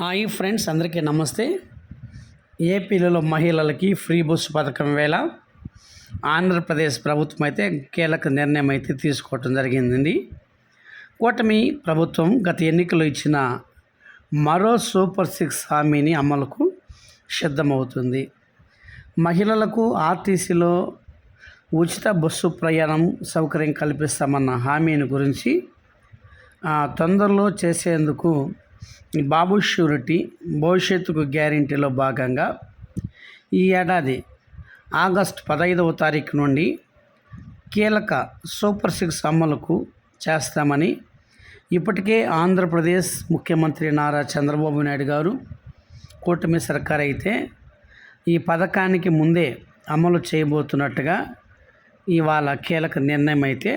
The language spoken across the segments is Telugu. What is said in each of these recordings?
హాయ్ ఫ్రెండ్స్ అందరికీ నమస్తే. ఏపీలలో మహిళలకి ఫ్రీ బస్సు పథకం వేళ ఆంధ్రప్రదేశ్ ప్రభుత్వం అయితే కీలక నిర్ణయం అయితే తీసుకోవటం జరిగిందండి. కూటమి ప్రభుత్వం గత ఎన్నికలు ఇచ్చిన మరో సూపర్ సిక్స్ హామీని అమలుకు సిద్ధమవుతుంది. మహిళలకు ఆర్టీసీలో ఉచిత బస్సు ప్రయాణం సౌకర్యం కల్పిస్తామన్న హామీని గురించి తొందరలో చేసేందుకు బాబు షూరిటీ భవిష్యత్తుకు గ్యారంటీలో భాగంగా ఈ ఏడాది ఆగస్టు పదహైదవ తారీఖు నుండి కీలక సూపర్ సిక్స్ అమలుకు చేస్తామని ఇప్పటికే ఆంధ్రప్రదేశ్ ముఖ్యమంత్రి నారా చంద్రబాబు నాయుడు గారు కూటమి సర్కార్ అయితే ఈ పథకానికి ముందే అమలు చేయబోతున్నట్టుగా ఇవాళ కీలక నిర్ణయం అయితే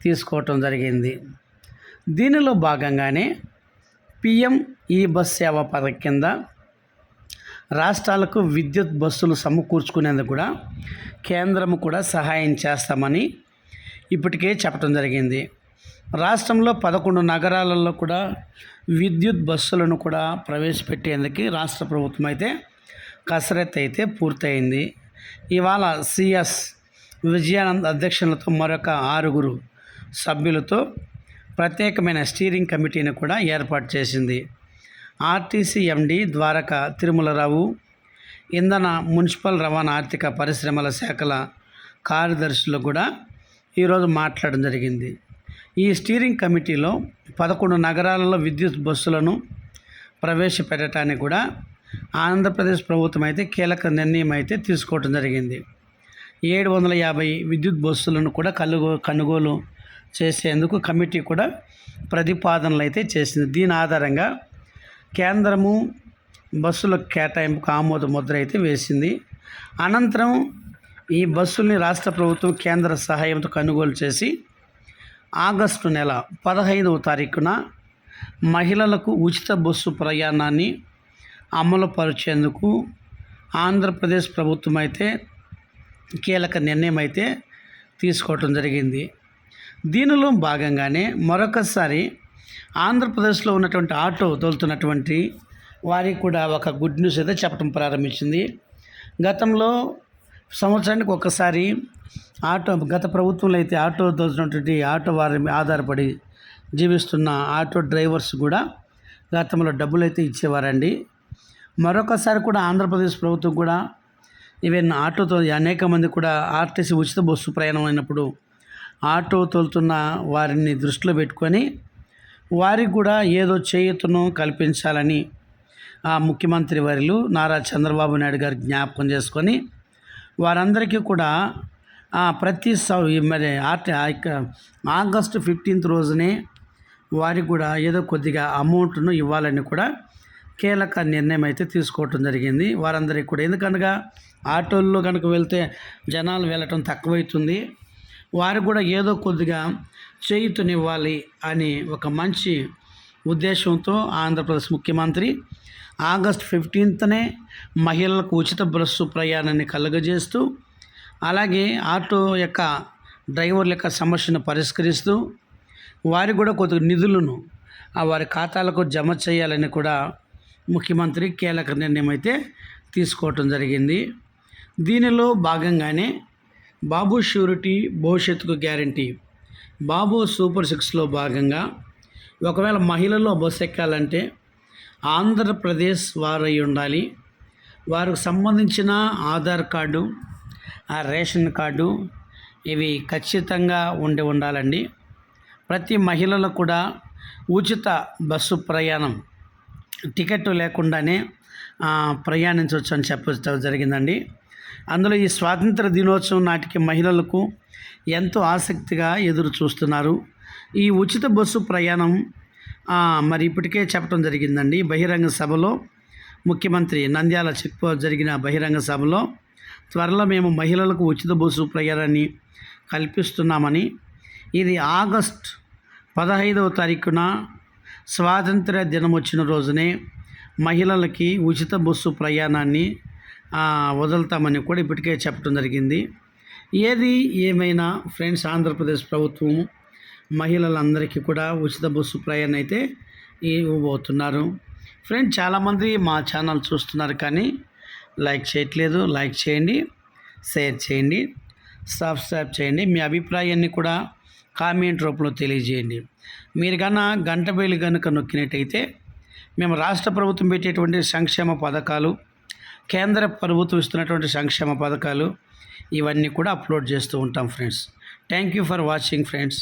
తీసుకోవటం జరిగింది. దీనిలో భాగంగానే పిఎం ఈ బస్ సేవ పథకం కింద రాష్ట్రాలకు విద్యుత్ బస్సులు సమకూర్చుకునేందుకు కూడా కేంద్రం కూడా సహాయం చేస్తామని ఇప్పటికే చెప్పడం జరిగింది. రాష్ట్రంలో పదకొండు నగరాలలో కూడా విద్యుత్ బస్సులను కూడా ప్రవేశపెట్టేందుకు రాష్ట్ర ప్రభుత్వం అయితే కసరత్తు అయితే పూర్తయింది. ఇవాళ సిఎస్ విజయానంద్ అధ్యక్షులతో మరొక ఆరుగురు సభ్యులతో ప్రత్యేకమైన స్టీరింగ్ కమిటీని కూడా ఏర్పాటు చేసింది. ఆర్టీసీ ఎండి ద్వారక తిరుమలరావు ఇంధన మున్సిపల్ రవాణా ఆర్థిక పరిశ్రమల శాఖల కార్యదర్శులు కూడా ఈరోజు మాట్లాడడం జరిగింది. ఈ స్టీరింగ్ కమిటీలో పదకొండు నగరాలలో విద్యుత్ బస్సులను ప్రవేశపెట్టడానికి కూడా ఆంధ్రప్రదేశ్ ప్రభుత్వం అయితే కీలక నిర్ణయం అయితే తీసుకోవడం జరిగింది. ఏడు వందల యాభై విద్యుత్ బస్సులను కూడా కలుగో కొనుగోలు చేసేందుకు కమిటీ కూడా ప్రతిపాదనలు అయితే చేసింది. దీని ఆధారంగా కేంద్రము బస్సుల కేటాయింపుకు ఆమోద ముద్ర అయితే వేసింది. అనంతరం ఈ బస్సుల్ని రాష్ట్ర ప్రభుత్వం కేంద్ర సహాయంతో కొనుగోలు చేసి ఆగస్టు నెల పదహైదవ తారీఖున మహిళలకు ఉచిత బస్సు ప్రయాణాన్ని అమలుపరిచేందుకు ఆంధ్రప్రదేశ్ ప్రభుత్వం అయితే కీలక నిర్ణయం అయితే తీసుకోవటం జరిగింది. దీనిలో భాగంగానే మరొకసారి ఆంధ్రప్రదేశ్లో ఉన్నటువంటి ఆటో తోలుతున్నటువంటి వారికి కూడా ఒక గుడ్ న్యూస్ అయితే చెప్పడం ప్రారంభించింది. గతంలో సంవత్సరానికి ఒకసారి ఆటో గత ప్రభుత్వంలో అయితే ఆటో తోలుతున్నటువంటి ఆటో వారి ఆధారపడి జీవిస్తున్న ఆటో డ్రైవర్స్ కూడా గతంలో డబ్బులు అయితే ఇచ్చేవారండి. మరొకసారి కూడా ఆంధ్రప్రదేశ్ ప్రభుత్వం కూడా ఈవెన్ ఆటోతో అనేక మంది కూడా ఆర్టీసీ ఉచిత బస్సు ప్రయాణం అయినప్పుడు ఆటో తోలుతున్న వారిని దృష్టిలో పెట్టుకొని వారికి కూడా ఏదో చేయూతను కల్పించాలని ఆ ముఖ్యమంత్రి వర్యులు నారా చంద్రబాబు నాయుడు గారు జ్ఞాపకం చేసుకొని వారందరికీ కూడా ఆ, ప్రతి సౌ మరి ఆర్టి యొక్క ఆగస్టు ఫిఫ్టీన్త్ రోజునే వారికి కూడా ఏదో కొద్దిగా అమౌంట్ను ఇవ్వాలని కూడా కీలక నిర్ణయం అయితే తీసుకోవటం జరిగింది. వారందరికీ కూడా. ఎందుకనగా ఆటోల్లో కనుక వెళ్తే జనాలు వెళ్ళటం తక్కువైతుంది. వారు కూడా ఏదో కొద్దిగా చేయుతనివ్వాలి అని ఒక మంచి ఉద్దేశంతో ఆంధ్రప్రదేశ్ ముఖ్యమంత్రి ఆగస్ట్ ఫిఫ్టీన్త్నే మహిళలకు ఉచిత బస్సు ప్రయాణాన్ని కలుగజేస్తూ అలాగే ఆటో యొక్క డ్రైవర్ల యొక్క సమస్యను పరిష్కరిస్తూ వారి కూడా కొద్ది నిధులను ఆ వారి ఖాతాలకు జమ చేయాలని కూడా ముఖ్యమంత్రి కీలక నిర్ణయం అయితే తీసుకోవటం జరిగింది. దీనిలో భాగంగానే బాబు షూరిటీ భవిష్యత్తుకు గ్యారంటీ. బాబు సూపర్ సిక్స్లో భాగంగా ఒకవేళ మహిళలు బస్సు ఎక్కాలంటే ఆంధ్రప్రదేశ్ వారు అయి ఉండాలి. వారికి సంబంధించిన ఆధార్ కార్డు ఆ రేషన్ కార్డు ఇవి ఖచ్చితంగా ఉండి ఉండాలండి. ప్రతి మహిళలకు కూడా ఉచిత బస్సు ప్రయాణం టికెట్ లేకుండానే ప్రయాణించవచ్చు అని చెప్పడం జరిగిందండి. అందులో ఈ స్వాతంత్ర దినోత్సవం నాటికి మహిళలకు ఎంతో ఆసక్తిగా ఎదురు చూస్తున్నారు. ఈ ఉచిత బస్సు ప్రయాణం మరి ఇప్పటికే చెప్పడం జరిగిందండి. బహిరంగ సభలో ముఖ్యమంత్రి నంద్యాల చెక్పో జరిగిన బహిరంగ సభలో త్వరలో మేము మహిళలకు ఉచిత బస్సు ప్రయాణాన్ని కల్పిస్తున్నామని ఇది ఆగస్ట్ పదహైదవ తారీఖున స్వాతంత్ర దినం వచ్చిన రోజునే మహిళలకి ఉచిత బస్సు ప్రయాణాన్ని వదులుతామని కూడా ఇప్పటికే చెప్పడం జరిగింది. ఏది ఏమైనా ఫ్రెండ్స్ ఆంధ్రప్రదేశ్ ప్రభుత్వం మహిళలందరికీ కూడా ఉచిత బస్సు ప్రయాణం అయితే ఇవ్వబోతున్నారు. ఫ్రెండ్స్ చాలామంది మా ఛానల్ చూస్తున్నారు కానీ లైక్ చేయట్లేదు. లైక్ చేయండి షేర్ చేయండి సబ్స్క్రైబ్ చేయండి. మీ అభిప్రాయాన్ని కూడా కామెంట్ రూపంలో తెలియజేయండి. మీరు కన్నా గంట బయలు కనుక నొక్కినట్టయితే మేము రాష్ట్ర ప్రభుత్వం పెట్టేటువంటి సంక్షేమ పథకాలు కేంద్ర ప్రభుత్వం ఇస్తున్నటువంటి సంక్షేమ పథకాలు ఇవన్నీ కూడా అప్లోడ్ చేస్తూ ఉంటాం friends. Thank you for watching friends